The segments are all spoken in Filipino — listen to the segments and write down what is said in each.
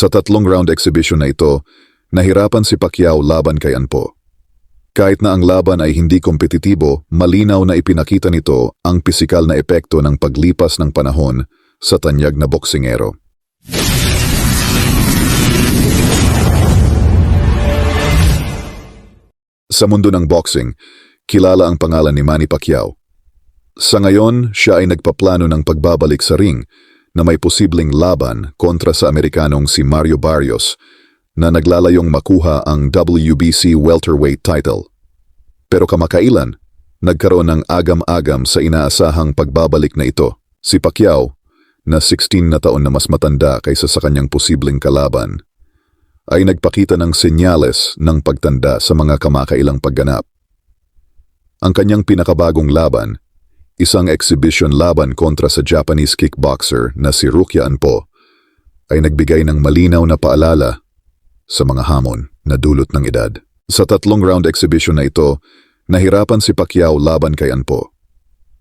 Sa tatlong round exhibition na ito, nahirapan si Pacquiao laban kay Anpo. Kahit na ang laban ay hindi kompetitibo, malinaw na ipinakita nito ang pisikal na epekto ng paglipas ng panahon sa tanyag na boksingero. Sa mundo ng boxing, kilala ang pangalan ni Manny Pacquiao. Sa ngayon, siya ay nagpaplano ng pagbabalik sa ring na may posibleng laban kontra sa Amerikanong si Mario Barrios na naglalayong makuha ang WBC welterweight title. Pero kamakailan, nagkaroon ng agam-agam sa inaasahang pagbabalik na ito. Si Pacquiao, na 16 na taon na mas matanda kaysa sa kanyang posibleng kalaban, ay nagpakita ng senyales ng pagtanda sa mga kamakailang pagganap. Ang kanyang pinakabagong laban, isang exhibition laban kontra sa Japanese kickboxer na si Rukia Anpo, ay nagbigay ng malinaw na paalala sa mga hamon na dulot ng edad. Sa tatlong round exhibition na ito, nahirapan si Pacquiao laban kay Anpo.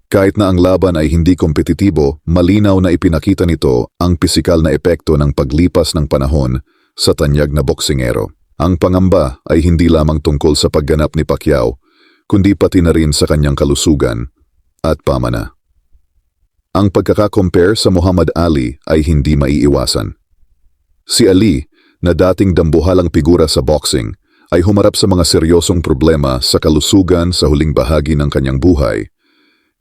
Kahit na ang laban ay hindi kompetitibo, malinaw na ipinakita nito ang pisikal na epekto ng paglipas ng panahon sa tanyag na boksingero. Ang pangamba ay hindi lamang tungkol sa pagganap ni Pacquiao, kundi pati na rin sa kanyang kalusugan at pamana. Ang pagkakakompare sa Muhammad Ali ay hindi maiiwasan. Si Ali, na dating dambuhalang figura sa boxing, ay humarap sa mga seryosong problema sa kalusugan sa huling bahagi ng kanyang buhay.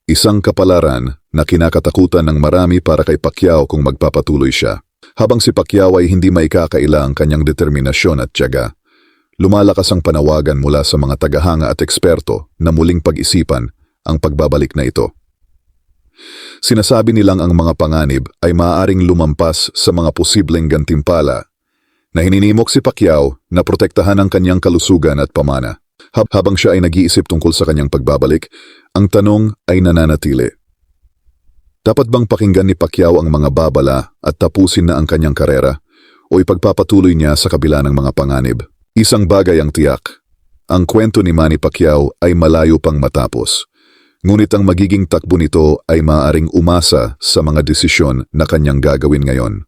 Isang kapalaran na kinakatakutan ng marami para kay Pacquiao kung magpapatuloy siya. Habang si Pacquiao ay hindi maikakaila ang kanyang determinasyon at tiyaga, lumalakas ang panawagan mula sa mga tagahanga at eksperto na muling pag-isipan ang pagbabalik na ito. Sinasabi nilang ang mga panganib ay maaaring lumampas sa mga posibleng gantimpala na hininimok si Pacquiao na protektahan ang kanyang kalusugan at pamana. Hab- habang siya ay nag-iisip tungkol sa kanyang pagbabalik, ang tanong ay nananatili. Dapat bang pakinggan ni Pacquiao ang mga babala at tapusin na ang kanyang karera o ipagpapatuloy niya sa kabila ng mga panganib? Isang bagay ang tiyak. Ang kwento ni Manny Pacquiao ay malayo pang matapos. Ngunit ang magiging takbo nito ay maaaring umasa sa mga desisyon na kanyang gagawin ngayon.